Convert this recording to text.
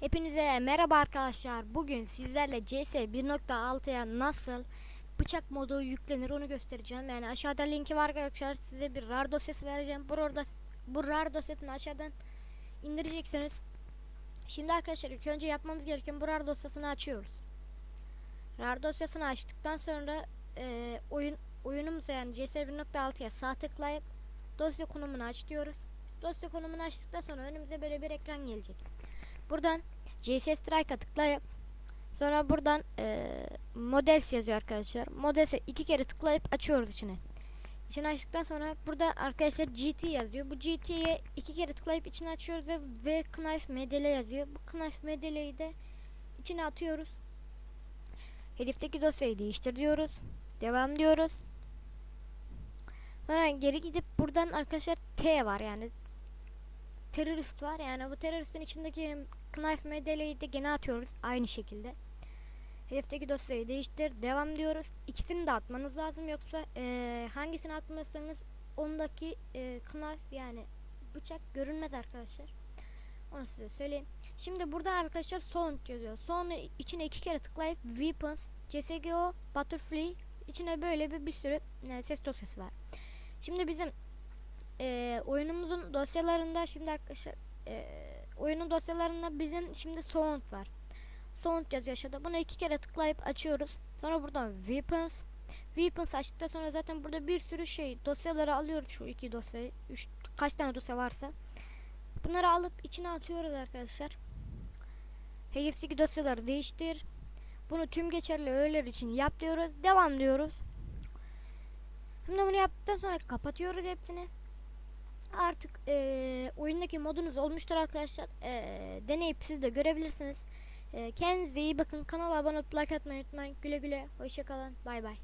Hepinize merhaba arkadaşlar. Bugün sizlerle CS 1.6'ya nasıl bıçak modu yüklenir onu göstereceğim. Yani aşağıda linki var arkadaşlar. Size bir RAR dosyası vereceğim. Burada bu RAR dosyasını aşağıdan indireceksiniz. Şimdi arkadaşlar ilk önce yapmamız gereken bu RAR dosyasını açıyoruz. RAR dosyasını açtıktan sonra e, oyun oyunumuza yani CS 1.6'ya sağ tıklayıp dosya konumunu aç diyoruz. Dosya konumunu açtıktan sonra önümüze böyle bir ekran gelecek. Buradan CS Strike'a tıklayıp sonra buradan eee Models yazıyor arkadaşlar. Models'e iki kere tıklayıp açıyoruz içine. İçini açtıktan sonra burada arkadaşlar GT yazıyor. Bu GT'ye iki kere tıklayıp içine açıyoruz ve V Knife MDL yazıyor. Bu Knife MDL'yi de içine atıyoruz. Hedefteki dosyayı değiştir diyoruz. Devam diyoruz. Sonra geri gidip buradan arkadaşlar T var yani terörist var. Yani bu teröristin içindeki knife medeleyi de gene atıyoruz aynı şekilde. Hedefteki dosyayı değiştir. Devam diyoruz. İkisini de atmanız lazım yoksa eee, hangisini atmazsanız ondaki eee knife yani bıçak görünmez arkadaşlar. Onu size söyleyeyim. Şimdi burada arkadaşlar sound yazıyor. Sonra içine iki kere tıklayıp weapons, CSGO, butterfly içine böyle bir bir sürü e, ses dosyası var. Şimdi bizim e, oyunumuzun dosyalarında şimdi arkadaşlar e, oyunun dosyalarında bizim şimdi sound var. Sound yazıyor aşağıda. Bunu iki kere tıklayıp açıyoruz. Sonra buradan weapons. Weapons açtıktan sonra zaten burada bir sürü şey dosyaları alıyoruz şu iki dosyayı. Üç, kaç tane dosya varsa. Bunları alıp içine atıyoruz arkadaşlar. Hedefteki dosyaları değiştir. Bunu tüm geçerli öğeler için yap diyoruz. Devam diyoruz. Şimdi bunu yaptıktan sonra kapatıyoruz hepsini artık eee, oyundaki modunuz olmuştur arkadaşlar. Eee, deneyip siz de görebilirsiniz. Eee kendinize iyi bakın. Kanala abone olup like atmayı unutmayın. Güle güle. Hoşçakalın. Bay bay.